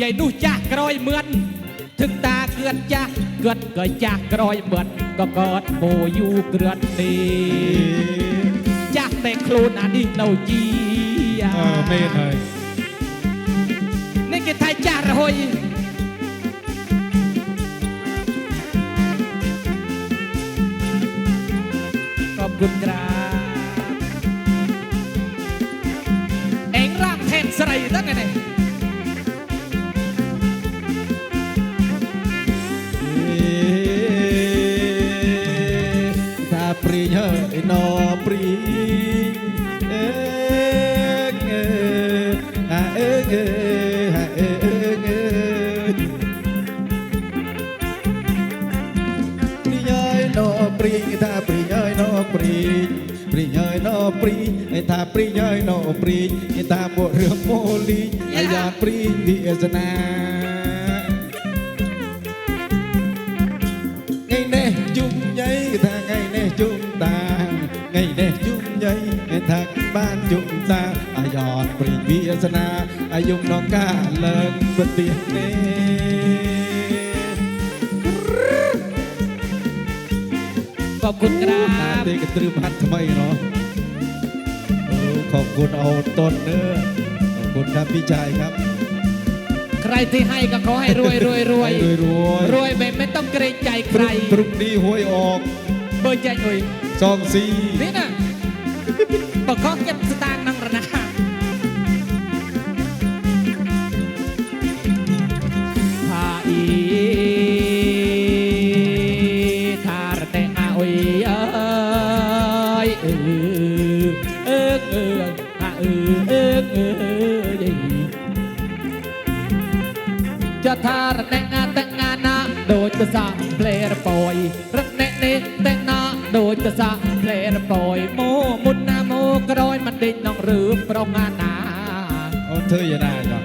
ยายนู่จ้าក្រោយเหมือน ถึงตาเกิดจ้าเกิดก็จ้าក្រោយเหมือน ก็เกิดโบอยู่เกิดនេះចាស់តែខ្លួនអានេះនៅជី เออเมนเลย នេះគេថាចាស់រហុយขอบคุณครับเอ็งร่างแทนสไรตั้งไงเนี่ย នព្រីអេអេអាអេអេអាអេអេព្រីយ៉ៃណព្រីថាព្រីយ៉ៃណព្រីព្រីយ៉ៃណព្រីឯថាព្រីយ៉ៃណព្រីឯថាពួករឿងមូលីអាយ៉ាព្រីវិសាណា ta ngày nè chung giấy thằng ban chúng ta à giọt bình vi sana à dùng nó cả lần bất tiện nè ขอบคุณครับนาเตกระตรึมหัดทำไมเนาะโอ้ขอบคุณเอาต้นเด้อขอบคุณครับพี่ชายครับ ใครที่ให้ก็ขอให้รวยรวยรวยให้รวยรวยแบบไม่ต้องเกรงใจใครตรุกนี้หวยออก បើចាច់អុយសងស៊ីនេះណាបើខុសចិត្តស្តាននឹងរណាថាអ៊ីថារតេអាអុយអើយអឺអឺអឺអាអឺអឺអឺចថារតេអាតេអាណាដូចភាសាផ្លេរបយរក จะสร้างเพลงปล่อยโมมุนนาโมกระดอยมันดิ่งน้องหรือปรองงานนาเอาเธออย่าได้จ้ะ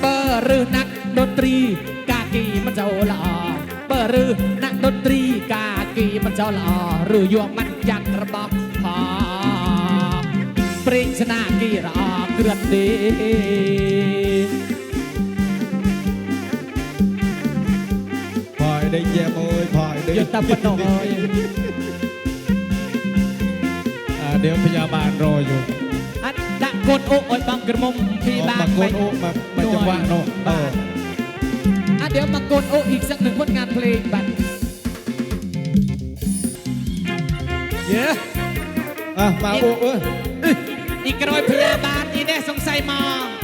เปิดหรือนักดนตรีกากีมันเจ้าละอเปิดหรือนักดนตรีกากีมันเจ้าละอหรือยวงมันจันระบอกพอปริงชนากีรอเกลือดี ได้แย่มเอ้ยพายได้หยุดตำขนมเอ้ยเดี๋ยวพยาบาลรออยู่อันดักกดโอ้ยบางกระมมพี่บางไปโอ้มามาจังหวะเนาะอะเดี๋ยวมากดโอ้อีกสักหนึ่งผลงานเพลงบัดเย้อะมาโอ้เอ้ยอีกกระโยพยาบาลนี่แน่สงสัยมอง